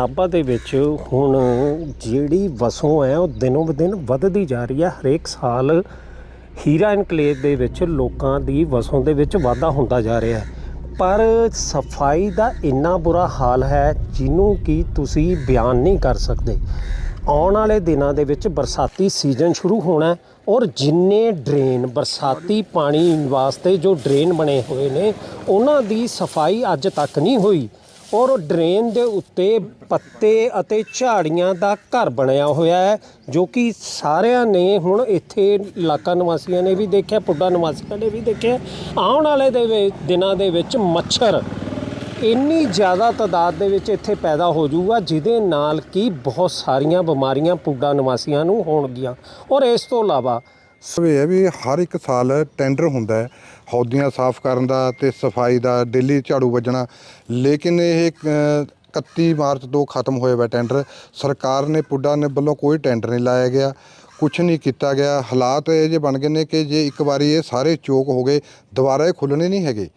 ਨਾਭਾ ਦੇ ਵਿੱਚ ਹੁਣ ਜਿਹੜੀ ਵਸੋਂ ਹੈ, ਉਹ ਦਿਨੋਂ ਦਿਨ ਵੱਧਦੀ ਜਾ ਰਹੀ ਹੈ। ਹਰੇਕ ਸਾਲ ਹੀਰਾ ਇਨਕਲੇਵ ਦੇ ਵਿੱਚ ਲੋਕਾਂ ਦੀ ਵਸੋਂ ਦੇ ਵਿੱਚ ਵਾਧਾ ਹੁੰਦਾ ਜਾ ਰਿਹਾ ਹੈ। ਪਰ ਸਫ਼ਾਈ ਦਾ ਇੰਨਾ ਬੁਰਾ ਹਾਲ ਹੈ, ਜਿਹਨੂੰ ਕਿ ਤੁਸੀਂ ਬਿਆਨ ਨਹੀਂ ਕਰ ਸਕਦੇ। ਆਉਣ ਵਾਲੇ ਦਿਨਾਂ ਦੇ ਵਿੱਚ ਬਰਸਾਤੀ ਸੀਜ਼ਨ ਸ਼ੁਰੂ ਹੋਣਾ ਔਰ ਜਿੰਨੇ ਡਰੇਨ, ਬਰਸਾਤੀ ਪਾਣੀ ਵਾਸਤੇ ਜੋ ਡਰੇਨ ਬਣੇ ਹੋਏ ਨੇ, ਉਹਨਾਂ ਦੀ ਸਫ਼ਾਈ ਅੱਜ ਤੱਕ ਨਹੀਂ ਹੋਈ। ਔਰ ਡਰੇਨ ਦੇ ਉੱਤੇ ਪੱਤੇ ਅਤੇ ਝਾੜੀਆਂ ਦਾ ਘਰ ਬਣਿਆ ਹੋਇਆ ਹੈ, ਜੋ ਕਿ ਸਾਰਿਆਂ ਨੇ ਹੁਣ ਇੱਥੇ ਇਲਾਕਾ ਨਿਵਾਸੀਆਂ ਨੇ ਵੀ ਦੇਖਿਆ, ਪੁੱਡਾ ਨਿਵਾਸੀਆਂ ਨੇ ਵੀ ਦੇਖਿਆ। ਆਉਣ ਵਾਲੇ ਦੇ ਦਿਨਾਂ ਦੇ ਵਿੱਚ ਮੱਛਰ ਇੰਨੀ ਜ਼ਿਆਦਾ ਤਾਦਾਦ ਦੇ ਵਿੱਚ ਇੱਥੇ ਪੈਦਾ ਹੋ ਜਾਊਗਾ, ਜਿਹਦੇ ਨਾਲ ਕਿ ਬਹੁਤ ਸਾਰੀਆਂ ਬਿਮਾਰੀਆਂ ਪੁੱਡਾ ਨਿਵਾਸੀਆਂ ਨੂੰ ਹੋਣਗੀਆਂ। ਔਰ ਇਸ ਤੋਂ ਇਲਾਵਾ ਸਵੇ ਹੈ ਵੀ ਹਰ ਇੱਕ ਸਾਲ ਟੈਂਡਰ ਹੁੰਦਾ ਹੈ ਹੌਦੀਆਂ ਸਾਫ਼ ਕਰਨ ਦਾ ਤੇ ਸਫ਼ਾਈ ਦਾ ਡੇਲੀ ਝਾੜੂ ਵੱਜਣਾ। ਲੇਕਿਨ ਇਹ ਅ, 31 ਮਾਰਚ ਤੋਂ ਖਤਮ ਹੋਇਆ ਵਾ ਟੈਂਡਰ। ਸਰਕਾਰ ਨੇ ਪੁੱਡਾ ਨੇ ਵੱਲੋਂ ਕੋਈ ਟੈਂਡਰ ਨਹੀਂ ਲਾਇਆ ਗਿਆ ਕੁਝ ਨਹੀਂ ਕੀਤਾ ਗਿਆ। ਹਾਲਾਤ ਇਹ ਜੇ ਬਣ ਗਏ ਨੇ ਕਿ ਜੇ ਇੱਕ ਵਾਰੀ ਇਹ ਸਾਰੇ ਚੋਕ ਹੋ ਗਏ ਦੁਬਾਰਾ ਇਹ ਖੁੱਲਣੇ ਨਹੀਂ ਹੈਗੇ।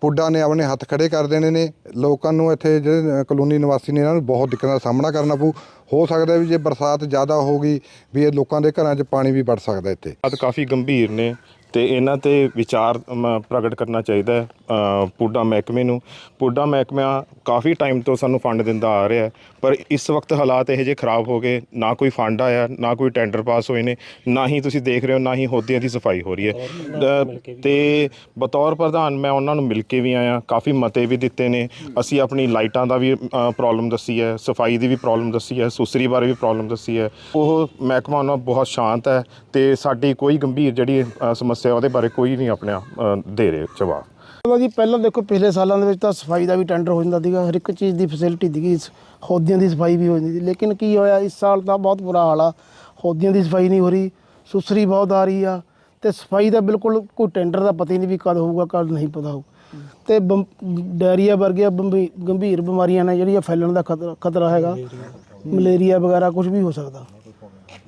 ਪੁੱਡਾ ਨੇ ਆਪਣੇ ਹੱਥ ਖੜੇ ਕਰ ਦੇਣੇ ਨੇ। ਲੋਕਾਂ ਨੂੰ ਇੱਥੇ ਜਿਹੜੇ ਕਲੋਨੀ ਨਿਵਾਸੀ ਨੇ ਇਹਨਾਂ ਨੂੰ ਬਹੁਤ ਦਿੱਕਤਾਂ ਦਾ ਸਾਹਮਣਾ ਕਰਨਾ ਪਊ। ਹੋ ਸਕਦਾ ਵੀ ਜੇ ਬਰਸਾਤ ਜ਼ਿਆਦਾ ਹੋਗੀ ਵੀ ਇਹ ਲੋਕਾਂ ਦੇ ਘਰਾਂ 'ਚ ਪਾਣੀ ਵੀ ਵੜ ਸਕਦਾ ਇੱਥੇ। ਹਾਲਾਤ ਕਾਫੀ ਗੰਭੀਰ ਨੇ ਤੇ ਇਹਨਾਂ ਤੇ ਵਿਚਾਰ ਮ, ਪ੍ਰਗਟ ਕਰਨਾ ਚਾਹੀਦਾ ਹੈ ਅ, ਪੁੱਡਾ ਮਹਿਕਮੇ ਨੂੰ। ਪੁੱਡਾ ਮਹਿਕਮਾ ਕਾਫੀ ਟਾਈਮ ਤੋਂ ਸਾਨੂੰ ਫੰਡ ਦਿੰਦਾ ਆ ਰਿਹਾ ਹੈ ਪਰ ਇਸ ਵਕਤ ਹਾਲਾਤ ਇਹ ਜੇ ਖਰਾਬ ਹੋ ਗਏ ਨਾ ਕੋਈ ਫੰਡ ਆਇਆ ਨਾ ਕੋਈ ਟੈਂਡਰ ਪਾਸ ਹੋਏ ਨੇ ਨਾ ਹੀ ਤੁਸੀਂ ਦੇਖ ਰਹੇ ਹੋ ਨਾ ਹੀ ਹੋਦੀਆਂ ਦੀ ਸਫ਼ਾਈ ਹੋ ਰਹੀ ਹੈ। ਅ, ਤੇ ਬਤੌਰ ਪ੍ਰਧਾਨ ਮੈਂ ਉਹਨਾਂ ਨੂੰ ਮਿਲ ਕੇ ਵੀ ਆਇਆ ਕਾਫੀ ਮਤੇ ਵੀ ਦਿੱਤੇ ਨੇ। ਅਸੀਂ ਆਪਣੀ ਲਾਈਟਾਂ ਦਾ ਵੀ ਪ੍ਰੋਬਲਮ ਦੱਸੀ ਹੈ ਸਫ਼ਾਈ ਦੀ ਵੀ ਪ੍ਰੋਬਲਮ ਦੱਸੀ ਹੈ ਸੁਸਰੀ ਬਾਰੇ ਵੀ ਪ੍ਰੋਬਲਮ ਦੱਸੀ ਹੈ। ਉਹ ਮਹਿਕਮਾ ਉਹਨਾਂ ਬਹੁਤ ਸ਼ਾਂਤ ਹੈ ਤੇ ਸਾਡੀ ਕੋਈ ਗੰਭੀਰ ਜਿਹੜੀ ਅ, ਸਮੱਸਿਆ ਉਹਦੇ ਬਾਰੇ ਕੋਈ ਨਹੀਂ ਆਪਣੇ ਅ, ਦੇ ਰਹੇ ਜਵਾਬ। ਉਹਦਾ ਜੀ ਪਹਿਲਾਂ ਦੇਖੋ ਪਿਛਲੇ ਸਾਲਾਂ ਦੇ ਵਿੱਚ ਤਾਂ ਸਫ਼ਾਈ ਦਾ ਵੀ ਟੈਂਡਰ ਹੋ ਜਾਂਦਾ ਸੀਗਾ। ਹਰ ਇੱਕ ਚੀਜ਼ ਦੀ ਫੈਸਿਲਿਟੀ ਸੀਗੀ। ਸ- ਹੌਦੀਆਂ ਦੀ ਸਫ਼ਾਈ ਵੀ ਹੋ ਜਾਂਦੀ ਸੀ। ਲੇਕਿਨ ਕੀ ਹੋਇਆ ਇਸ ਸਾਲ ਤਾਂ ਬਹੁਤ ਬੁਰਾ ਹਾਲ ਆ। ਹੌਦੀਆਂ ਦੀ ਸਫ਼ਾਈ ਨਹੀਂ ਹੋ ਰਹੀ ਸੁਸਰੀ ਬਹੁਤ ਆ ਰਹੀ ਆ ਤੇ ਸਫ਼ਾਈ ਦਾ ਬਿਲਕੁਲ ਕੋਈ ਟੈਂਡਰ ਦਾ ਪਤਾ ਹੀ ਨਹੀਂ ਵੀ ਕਦ ਹੋਊਗਾ ਕਦ ਨਹੀਂ ਪਤਾ ਹੋਊ। ਤੇ ਬੰ- ਡਾਇਰੀਆ ਵਰਗੀਆਂ ਬੰਬੀ- ਗੰਭੀਰ ਬਿਮਾਰੀਆਂ ਨੇ ਜਿਹੜੀਆਂ ਫੈਲਣ ਦਾ ਖਤਰਾ ਖਤਰਾ ਹੈਗਾ। ਮਲੇਰੀਆ ਵਗੈਰਾ ਕੁਝ ਵੀ ਹੋ ਸਕਦਾ।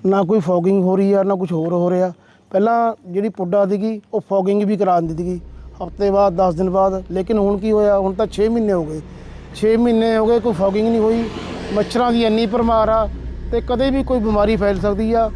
ਨਾ ਕੋਈ ਫੋਗਿੰਗ ਹੋ ਰਹੀ ਆ, ਨਾ ਕੁਝ ਹੋਰ ਹੋ ਰਿਹਾ। ਪਹਿਲਾਂ ਜਿਹੜੀ ਪੁੱਡਾ ਸੀਗੀ, ਉਹ ਫੋਗਿੰਗ ਵੀ ਕਰਾ ਦਿੰਦੀ ਸੀਗੀ। ਹਫ਼ਤੇ ਬਾਅਦ 10 ਦਿਨ ਬਾਅਦ। ਲੇਕਿਨ ਹੁਣ ਕੀ ਹੋਇਆ? ਹੁਣ ਤਾਂ 6 ਮਹੀਨੇ ਹੋ ਗਏ। 6 ਮਹੀਨੇ ਹੋ ਗਏ, ਕੋਈ ਫੋਗਿੰਗ ਨਹੀਂ ਹੋਈ। ਮੱਛਰਾਂ ਦੀ ਇੰਨੀ ਭਰਮਾਰ ਆ ਤੇ ਕਦੇ ਵੀ ਕੋਈ ਬਿਮਾਰੀ ਫੈਲ ਸਕਦੀ ਆ।